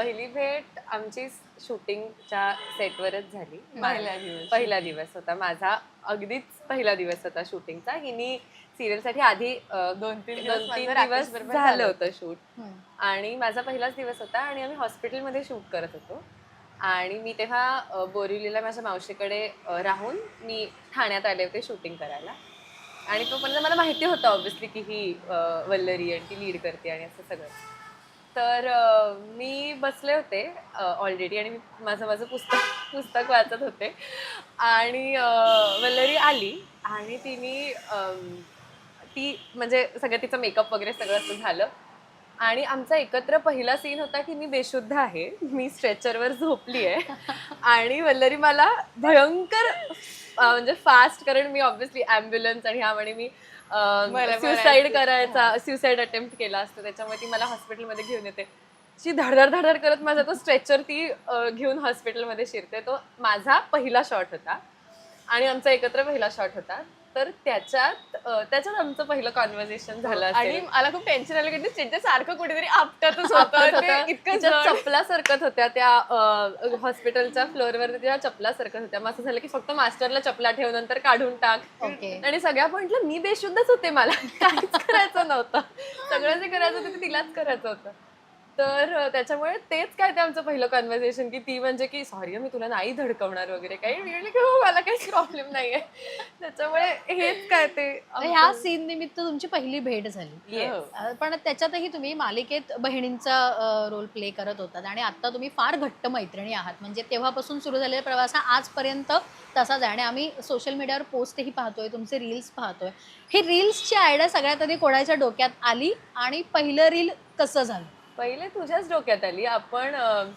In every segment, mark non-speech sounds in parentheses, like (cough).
पहिली भेट आमची शूटिंगच्या सेटवरच झाली. पहिला दिवस. पहिला दिवस होता. माझा अगदीच पहिला दिवस होता शूटिंगचा. हिनी सिरियलसाठी आधी अ, दोन तीन दिवस दोन तीन माझं दिवस राकेशबरोबर झालं. झालं. होतं शूट. आणि माझा पहिलाच दिवस होता आणि आम्ही हॉस्पिटलमध्ये शूट करत होतो. आणि मी तेव्हा अ, बोरिवलीला माझ्या मावशीकडे अ, राहून मी ठाण्यात आले होते शूटिंग करायला. आणि तोपर्यंत मला माहिती होतं ऑब्व्हियसली की ही अ, वल्लरी आणि ती लीड करते आणि असं सगळं. तर मी बसले होते ऑलरेडी आणि मी माझं माझं पुस्तक पुस्तक वाचत होते. आणि वल्लरी आली आणि तिने ती म्हणजे सगळं तिचं मेकअप वगैरे सगळं असं झालं. आणि आमचा एकत्र पहिला सीन होता की मी बेशुद्ध आहे. मी स्ट्रेचरवर झोपली आहे आणि वल्लरी मला भयंकर म्हणजे फास्ट कारण मी ऑब्व्हियसली ॲम्ब्युलन्स आणि ह्यामुळे मी बरं, सुसाईड. करायचा सुसाईड अटेम्प्ट केला असतो. त्याच्यामुळे ती मला हॉस्पिटलमध्ये घेऊन येते. ची धडधड धडधड करत माझा तो स्ट्रेचर ती घेऊन हॉस्पिटलमध्ये शिरते. तो माझा पहिला शॉट होता. आणि आमचा एकत्र पहिला शॉट होता. तर त्याच्यात त्याच्यात आमचं पहिलं कॉन्व्हर्सेशन झालं आणि. मला खूप टेन्शन आलं की ते सारखं कुठेतरी आपटतच आपटत होतं. इतकं. चपला सरकत होत्या त्या हॉस्पिटलच्या फ्लोअरवर त्या चपला सरकत होत्या. मग असं झालं की फक्त मास्टरला चपला ठेव नंतर काढून टाक. आणि सगळ्या पॉइंटला मी बेशुद्धच होते मला काहीच करायचं नव्हतं. सगळं जे करायचं होतं ते तिलाच करायचं होतं. तर त्याच्यामुळे तेच काय ते आमचं पहिलं कन्व्हर्सेशन की ती म्हणजे की सॉरी मी तुला नाही धडकवणार वगैरे काही. मी म्हटलं की हो मला काही प्रॉब्लेम नाहीये. त्याच्यामुळे हेच काय ते ह्या सीन निमित्त तुमची पहिली भेट झाली. पण त्याच्यातही तुम्ही मालिकेत बहिणींचा रोल प्ले करत होतात आणि आता तुम्ही फार घट्ट मैत्रिणी आहात. म्हणजे तेव्हापासून सुरू झालेला प्रवास हा आजपर्यंत तसाच आहे आणि आम्ही सोशल मीडियावर पोस्टही पाहतोय तुमचे रील्स पाहतोय. ही रील्सची आयडिया सगळ्यात आधी कोणाच्या डोक्यात आली आणि पहिलं रील कसं झालं? पहिले तुझ्याच डोक्यात आली आपण अं,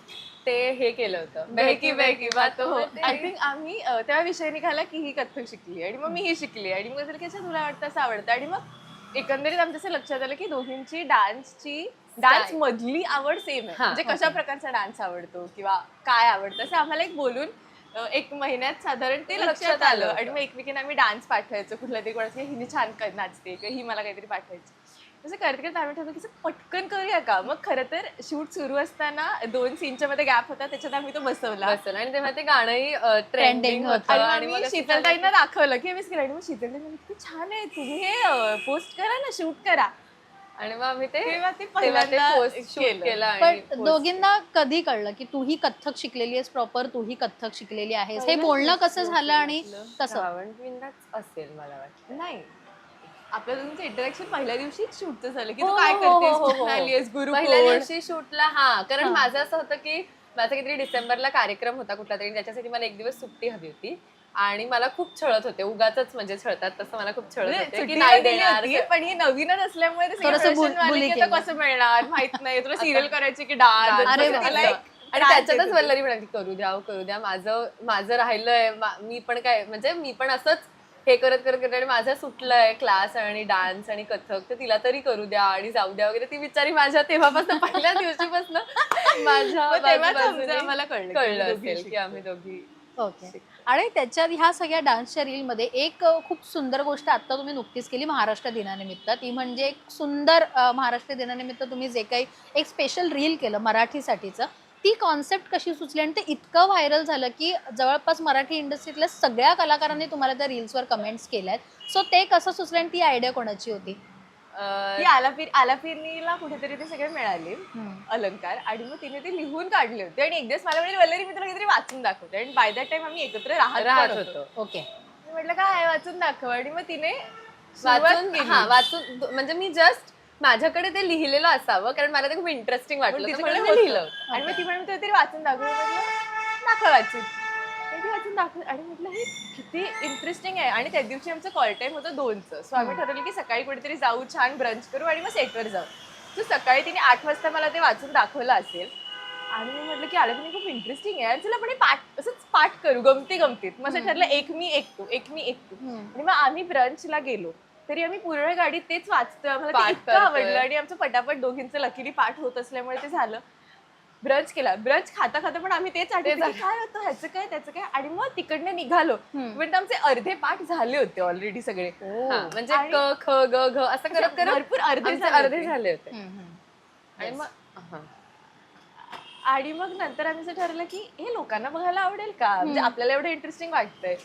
ते हे केलं होतं. बहकी बहकी बातो हो. आय थिंक आम्ही अं, तेव्हा विषय निघाला की ही कथ्थक शिकली आणि मग मी ही शिकली आणि मग झालं की अच्छा तुला वाटतं असं आवडतं आणि मग एकंदरीत आमच्या असं लक्षात आलं की दोघींची डान्सची डान्स मधली आवड सेम आहे. हा, म्हणजे कशा प्रकारचा डान्स आवडतो किंवा काय आवडतं असं आम्हाला एक बोलून अं, एक महिन्यात साधारण ते लक्षात आलं. आणि मग एकमेकींना आम्ही डान्स पाठवायचो. कुठला तरी कोणाचं हिने छान क- नाचते किंवा ही मला काहीतरी पाठवायची. तसं करत करत. आम्ही ठरवलं की असं पटकन करूया का? मग खरं तर शूट सुरू असताना दोन सीनच्या मध्ये गॅप होता त्याच्यात आम्ही तो बसवला. बसलं आणि तेव्हा ते गाणंही ट्रेंडिंग होतं. आणि मग मी शीतलताईंना दाखवलं की आम्ही केलं. आणि मग शीतलताई इतकं छान आहे. तुम्ही हे पोस्ट करा ना शूट करा. आणि मग आम्ही ते ते ते पहिल्यांदा पोस्ट शूट केलं. केलं आणि पण दोघींना कधी कळलं की तूही कथ्थक शिकलेली आहेस प्रॉपर तूही कथ्थक शिकलेली आहेस? हे बोलणं कसं झालं आणि. कसं? असेल मला वाटतं नाही. आपल्या दोघींचं इंटरॅक्शन पहिल्या दिवशीच शूटचं झालं की हो, तू काय हो, हो, करतेस? हो, कुठून हो. आलीयस? गुरु पहिल्या कोण? दिवशी शूटला हा. कारण हा. माझं असं होतं की माझा काहीतरी डिसेंबरला कार्यक्रम होता कुठला तरी त्याच्यासाठी मला एक दिवस सुट्टी हवी होती. आणि मला खूप छळत होते. उगाच म्हणजे छळतात तसं मला खूप छळत म्हणजे होते की नाही दिली देणार. होती, पण ही नवीनच असल्यामुळे ते थोडंसं बुल- आता केलं. कसं मिळणार? माहीत नाही. तुला सिरियल करायची की डान्स? अरे वा. आणि त्याच्यातच वल्लरी म्हणाली करू द्या हो, करू द्या. माझं माझं राहिलंय. मा- मी पण काय म्हणजे मी पण असंच हे करत करत करत आणि माझं सुटलंय क्लास आणि डान्स आणि कथक तर तिला तरी करू द्या आणि जाऊ द्या वगैरे. ती बिचारी माझ्या तेव्हापासून पहिल्या दिवशीपासून माझ्या आम्हाला कळलं असेल की आम्ही दोघी ओके. आणि त्याच्यात ह्या सगळ्या डान्सच्या रीलमध्ये एक खूप सुंदर गोष्ट आता तुम्ही नुकतीच केली महाराष्ट्र दिनानिमित्त. ती म्हणजे एक सुंदर महाराष्ट्र दिनानिमित्त तुम्ही जे काही एक स्पेशल रील केलं मराठीसाठीचं ती कॉन्सेप्ट कशी सुचली? आणि ते इतकं व्हायरल झालं की जवळपास मराठी इंडस्ट्रीतल्या सगळ्या कलाकारांनी तुम्हाला त्या रील्सवर कमेंट्स केल्या आहेत सो ते कसं सुचलं आणि ती आयडिया कोणाची होती? ती आलापीर आलापीरनीला कुठेतरी ते सगळे मिळाले अलंकार. आणि मग तिने ते लिहून काढले होते. आणि एक दिवस मला म्हणजे वल्लरी मी तुला काहीतरी वाचून दाखवते. आणि बाय दॅट टाइम आम्ही एकत्र राहत राहत होतो. ओके मी म्हटलं काय वाचून दाखव. आणि मग तिने वाचून. हा वाचून म्हणजे मी जस्ट माझ्याकडे ते लिहिलेलं असावं कारण मला ते खूप इंटरेस्टिंग पण वाटलं तर म्हणून मी लिहिलं. आणि मग ती म्हणून तरी वाचून दाखव. दाखव वाचून ती वाचून दाखव आणि म्हटलं हे किती इंटरेस्टिंग आहे. आणि त्या दिवशी आमचं कॉल टाईम होतं दोनचं. सो आम्ही ठरवलं की सकाळी कुठेतरी जाऊ छान ब्रंच करू आणि मग सेटवर जाऊ. सो सकाळी तिने आठ वाजता मला ते वाचून दाखवलं असेल. आणि मी म्हटलं की आलं खूप इंटरेस्टिंग आहे. आणि चला आपण हे पाठ असंच पाठ करू गमती गमतीत मग असं ठरलं एक मी एक तू एक मी एक तू. आणि मग आम्ही ब्रंचला गेलो. तरी आम्ही पूर्ण गाडीत तेच वाचतोय. आम्हाला ते पाठ इतकं करतोय. आवडलं आणि आमचं पटापट दोघींचं लकीली पाठ होत असल्यामुळे ते झालं. ब्रंच केला. ब्रंच खाता खाता पण आम्ही तेच आठवलं की काय होतं? ह्याचं काय त्याचं काय? आणि मग तिकडनं निघालो. पण आमचे अर्धे पाठ झाले होते ऑलरेडी सगळे. हा, म्हणजे आणि- क ख ग घ असं करत करत भरपूर अर्धे आमचे झाले अर्धे होते. झाले होते. आणि मग. आणि मग नंतर आम्ही असं ठरवलं की हे लोकांना बघायला आवडेल का म्हणजे आपल्याला एवढं इंटरेस्टिंग वाटतंय.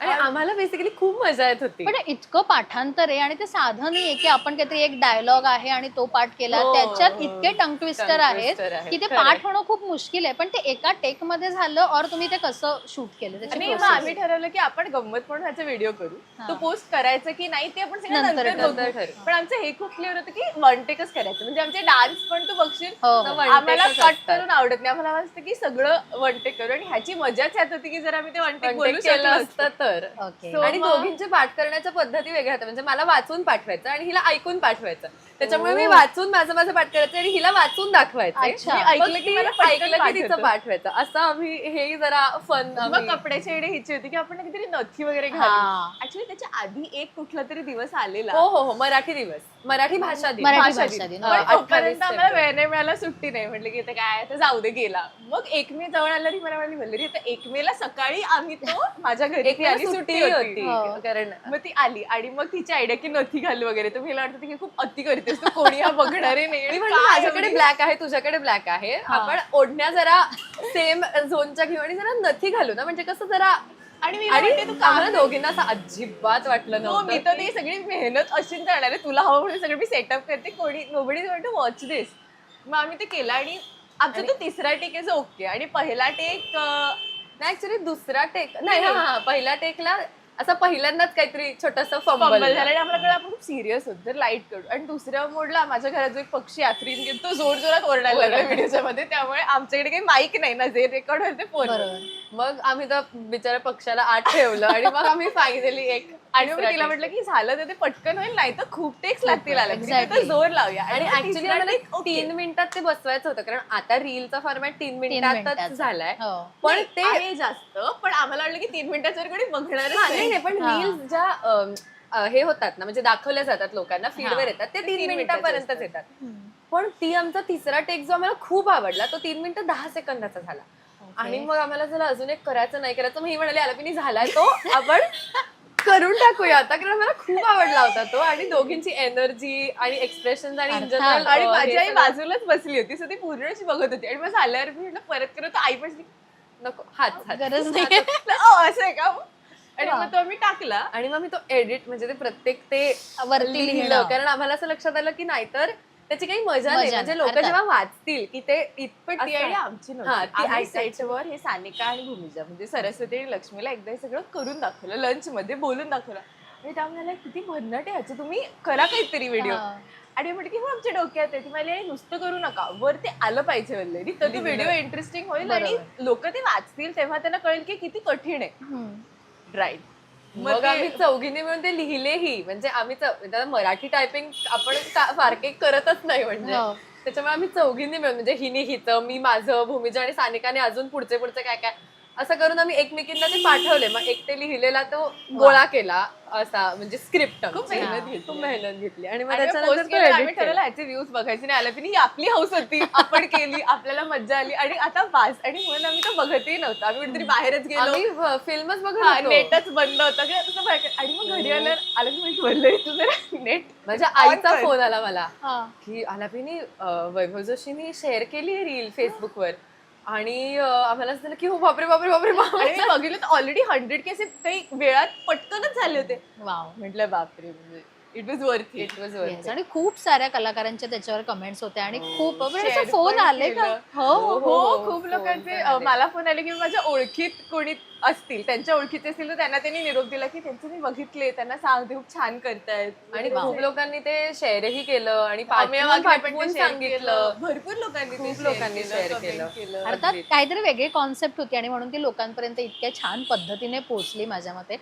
आणि आम्हाला बेसिकली खूप मजा येत होती पण इतकं पाठांतर आहे आणि ते साधं नाहीये की आपण काहीतरी एक डायलॉग आहे आणि तो पाठ केला हो, त्याच्यात. इतके टंग ट्विस्टर आहेत की ते. पाठ होणं खूप मुश्किल आहे पण ते एका टेकमध्ये झालं और तुम्ही ते कसं शूट केलं. आम्ही ठरवलं की आपण गंमत म्हणून ह्याचा व्हिडिओ करू. तो पोस्ट करायचा की नाही ते आपण नंतर. पण आमचं हे खूप क्लिअर होतं की वन टेकच करायचं म्हणजे आमचे डान्स पण तू बघशील हो, हो. आम्हाला कट. करून आवडत नाही. आम्हाला वाटतं की सगळं वन टेक करू. आणि ह्याची मजाच यात होती की जर आम्ही ते वन टेक One बोलू शकलो असतं तर. So- आणि मग- दोघींचे पाठ करण्याच्या पद्धती वेगळ्या होत्या. म्हणजे मला वाचून पाठवायचं आणि हिला ऐकून पाठवायचं. त्याच्यामुळे मी. वाचून माझं माझं पाठ करायचं आणि हिला वाचून दाखवायचं. अच्छा. मी ऐकलं की मला पटकन ऐकलं की पाठ तिचं होतं. पाठवायचं असं आम्ही हे जरा फन मग कपड्याची आयडिया ह्याची होती की आपण काहीतरी नथी वगैरे हा. घालू ऍक्च्युली त्याच्या आधी एक कुठला तरी दिवस आलेला. हो हो हो. मराठी दिवस. मराठी भाषा दिन. मराठी भाषा दिन. दिन. अं, पण 28 तोपर्यंत आम्हाला. वेळ नाही मिळाला सुट्टी नाही. म्हटलं की आता काय? आता जाऊ दे गेला. मग एक मे जवळ आला ती मला म्हणाली वल्लरी आता एक मे ला सकाळी आम्ही तो माझ्या घरी एक ती आली सुट्टी होती. हो. कारण मग ती आली आणि मग तिची आयडिया की नथी घालू वगैरे. तर मला वाटतं की खूप अति करतेस तू कोणी हा बघणारे नाही. माझ्याकडे ब्लॅक आहे तुझ्याकडे ब्लॅक आहे. आपण ओढण्या जरा सेम झोनच्या घेऊ आणि जरा नथी घालू ना. म्हणजे कसं जरा आणि आम्हाला दोघींना असं अजिबात वाटलं हो मी तर नव्हतं ती सगळी मेहनत अशीच जाणार आहे. तुला हवं म्हणून सगळं मी सेटअप करते. कोणी नोबडी टू वॉच दिस मग आम्ही ते केलं आणि आमचा तो तिसरा टेक आहे ओके आणि पहिला टेक नाही ऍक्च्युली दुसरा टेक नाही पहिल्या टेकला असं पहिल्यांदाच काहीतरी छोटस फंबल झाला. आणि आपल्याकडे आपण खूप सिरियस होतो तर लाइट करू. आणि दुसऱ्या मोडला माझ्या घरात जो एक पक्षी आथरीन गेला तो जोर जोरात ओरडायला लागला व्हिडिओच्या मध्ये त्यामुळे आमच्याकडे काही माईक नाही ना जे रेकॉर्ड होईल ते फोन मग आम्ही तर बिचारा पक्षाला आत ठेवलं आणि मग आम्ही फायनली एक आणि मग मी तिला म्हटलं की झालं तर ते पटकन होईल नाही तर खूप टेक्स लागतील आला. जोर लावूया. आणि ऍक्च्युली okay. तीन मिनिटात ते बसवायचं होतं. कारण आता रीलचा फॉर्मॅट तीन. मिनिटातच झालाय. हो. पण ते जास्त पण आम्हाला वाटलं की तीन मिनिटाच्या कोणी बघणारच हा, नाही पण. रील्स ज्या हे होतात ना म्हणजे दाखवल्या जातात लोकांना फीडवर येतात ते तीन मिनिटापर्यंतच येतात. पण ती आमचा तिसरा टेक जो आम्हाला खूप आवडला तो तीन मिनिटं दहा सेकंदाचा झाला. आणि मग आम्हाला झालं अजून एक करायचं नाही करायचं मग ही म्हणाली आलापिनी झालाय तो. आपण (laughs) करून टाकूया. आता कारण मला खूप आवडला होता तो आणि दोघींची एनर्जी आणि एक्सप्रेशन आणि in general, आणि अ, माझी हे आई सगळं- बाजूलाच बसली होती सो ती पूर्ण अशी बघत होती. आणि मग झाल्यावर मी म्हटलं परत करत आई पण नको हात हात. गरज नाही. असं आहे का? आणि. मग तो आम्ही टाकला आणि मग मी तो एडिट म्हणजे ते प्रत्येक ते वरती लिहिलं. कारण आम्हाला असं लक्षात आलं की नाहीतर त्याची काही मजा नाही. मजा म्हणजे नाही, लोक अर्थात. जेव्हा वाचतील की ते पण ती असं- आयडिया आमची हा, नव्हती आम्ही सेटवर हे सानिका आणि भूमिजा म्हणजे सरस्वती आणि लक्ष्मीला एकदा हे सगळं करून दाखवलं लंच मध्ये बोलून दाखवलं. आणि त्या म्हणाल्या किती भन्नाट आहे. ह्याचं तुम्ही करा काहीतरी व्हिडिओ. हा. आणि म्हटलं की हो आमच्या डोक्यात आहे. ती मला नुसतं करू नका. वर ते आलं पाहिजे वल्लेरी तर तो व्हिडिओ इंटरेस्टिंग होईल आणि लोक ते वाचतील तेव्हा त्यांना कळेल की किती कठीण आहे. हम्म. राईट मग आम्ही चौघीने मिळून ते लिहिलेही म्हणजे आम्ही आता मराठी टायपिंग आपण फारके करतच नाही म्हणजे हो. त्याच्यामुळे आम्ही चौघींनी मिळून म्हणजे हिने हिचं मी माझं भूमिजा आणि सानिकाने अजून पुढचे पुढचे काय काय असं करून आम्ही एकमेकींना ते पाठवले मग एक ते लिहिलेला तो गोळा केला असा म्हणजे स्क्रिप्ट खूप मेहनत घेतली. खूप मेहनत घेतली. आणि मग त्याच्यानंतर तो edit केला. ठरवलं ह्याचे व्ह्यूज बघायचे. नाही आलं ही आपली हाऊस होती. आपण केली. आपल्याला मज्जा आली. आणि आता पास आणि म्हणून आम्ही तो बघतही नव्हतो. आम्ही कुठेतरी बाहेरच गेलो. आम्ही फिल्मच बघत हा, होतो. नेटच बंद होतं. की तसं बाहेर- आणि मग घरी आलं आलं की मी बोलले नेट माझ्या आईचा. फोन आला मला. हा. की आलापीनी वैभव जोशीनी शेअर केली रील फेसबुकवर आणि आम्हाला असं झालं की हो बापरे बापरे बापरे मी बघितलं तर ऑलरेडी हंड्रेड के असे काही वेळात पटकनच झाले होते वाव म्हटलं बापरे म्हणजे it was worth it was Yes, आणि खूप साऱ्या कलाकारांच्या त्याच्यावर कमेंट्स होत्या आणि खूप हो, असे फोन पण आले का. हो हो. हो हो, खूप लोकांचे. मला फोन आले की माझ्या ओळखीत कोणी असतील त्यांच्या ओळखीचे असतील तर त्यांना त्यांनी निरोप दिला की त्यांचे मी बघितले त्यांना सांगते खूप छान करतायत आणि खूप लोकांनी ते शेअरही केलं आणि पाठवून सांगितलं केलं. भरपूर लोकांनी खूप ते लोकांनी comment केलं. अर्थात काहीतरी वेगळी कॉन्सेप्ट होती आणि म्हणून ती लोकांपर्यंत इतक्या छान पद्धतीने पोहोचली माझ्या मते.